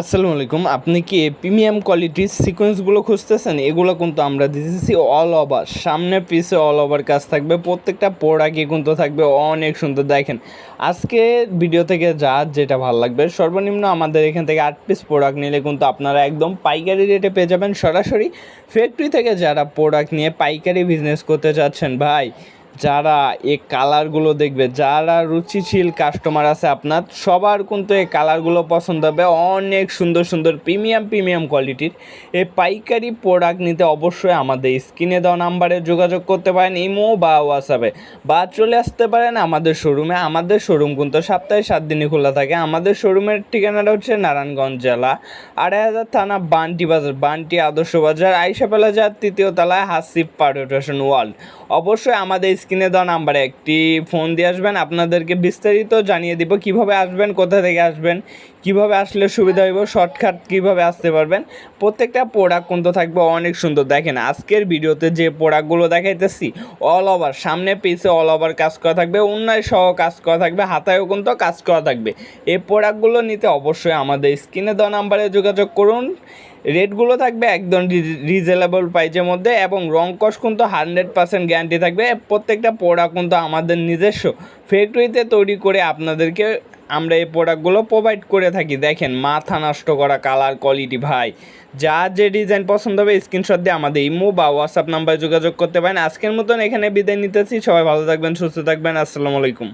আসসালামু আলাইকুম, আপনি কি প্রিমিয়াম কোয়ালিটির সিকোয়েন্সগুলো খুঁজতেছেন? এগুলো কিন্তু আমরা দিতেছি অল ওভার সামনে পিছে অল ওভার কাজ থাকবে, প্রত্যেকটা প্রোডাক্টই কিন্তু থাকবে অনেক সুন্দর। দেখেন, আজকে ভিডিও থেকে যা যেটা ভালো লাগবে, সর্বনিম্ন আমাদের এখান থেকে আট পিস প্রোডাক্ট নিলে কিন্তু আপনারা একদম পাইকারি রেটে পেয়ে যাবেন। সরাসরি ফ্যাক্টরি থেকে যারা প্রোডাক্ট নিয়ে পাইকারি বিজনেস করতে চাচ্ছেন, ভাই যারা এই কালারগুলো দেখবে, যারা রুচিশীল কাস্টমার আছে আপনার, সবার কিন্তু এই কালারগুলো পছন্দ হবে। অনেক সুন্দর সুন্দর প্রিমিয়াম প্রিমিয়াম কোয়ালিটির এই পাইকারি প্রোডাক্ট নিতে অবশ্যই আমাদের স্ক্রিনে দেওয়া নাম্বারে যোগাযোগ করতে পারেন, ইমো বা হোয়াটসঅ্যাপে। বা চলে আসতে পারেন আমাদের শোরুমে আমাদের শোরুম কিন্তু সপ্তাহে সাত দিনই খোলা থাকে। আমাদের শোরুমের ঠিকানাটা হচ্ছে নারায়ণগঞ্জ জেলা আড়াই হাজার থানা বান্টি বাজার, বান্টি আদর্শ বাজার, আইসা প্লাজার তৃতীয় তলায় হাসিফ পারোটেশন ওয়ার্ল্ড। অবশ্যই আমাদের স্ক্রিনে দেওয়া নাম্বারে একটি ফোন দিয়ে আসবেন। আপনাদেরকে বিস্তারিত জানিয়ে দিব কীভাবে আসবেন, কোথা থেকে আসবেন, কীভাবে আসলে সুবিধা হইব, শর্টকাট কীভাবে আসতে পারবেন। প্রত্যেকটা প্রোডাক্ট কিন্তু থাকবে অনেক সুন্দর। দেখেন, আজকের ভিডিওতে যে প্রোডাক্টগুলো দেখাইতেছি অল ওভার সামনে পিছে অল ওভার কাজ করা থাকবে অন্যায় সহ কাজ করা থাকবে, হাতায়ও কিন্তু কাজ করা থাকবে। এই প্রোডাক্টগুলো নিতে অবশ্যই আমাদের স্ক্রিনে দেওয়া নাম্বারে যোগাযোগ করুন। রেটগুলো থাকবে একদম রিজনেবল প্রাইজের মধ্যে এবং রং কস কিন্তু হান্ড্রেড পার্সেন্ট গ্যারান্টি থাকবে। প্রত্যেকটা প্রোডাক্ট কিন্তু আমাদের নিজস্ব। ফ্যাক্টরিতে তৈরি করে আপনাদেরকে আমরা এই প্রোডাক্টগুলো প্রোভাইড করে থাকি। দেখেন, মাথা নষ্ট করা কালার কোয়ালিটি ভাই। যা যে ডিজাইন পছন্দ হবে স্ক্রিনশট দিয়ে আমাদের ইমো বা হোয়াটসঅ্যাপ নাম্বারে যোগাযোগ করতে পারেন। আজকের মতন এখানে বিদায় নিতেছি। সবাই ভালো থাকবেন, সুস্থ থাকবেন। আসসালামু আলাইকুম।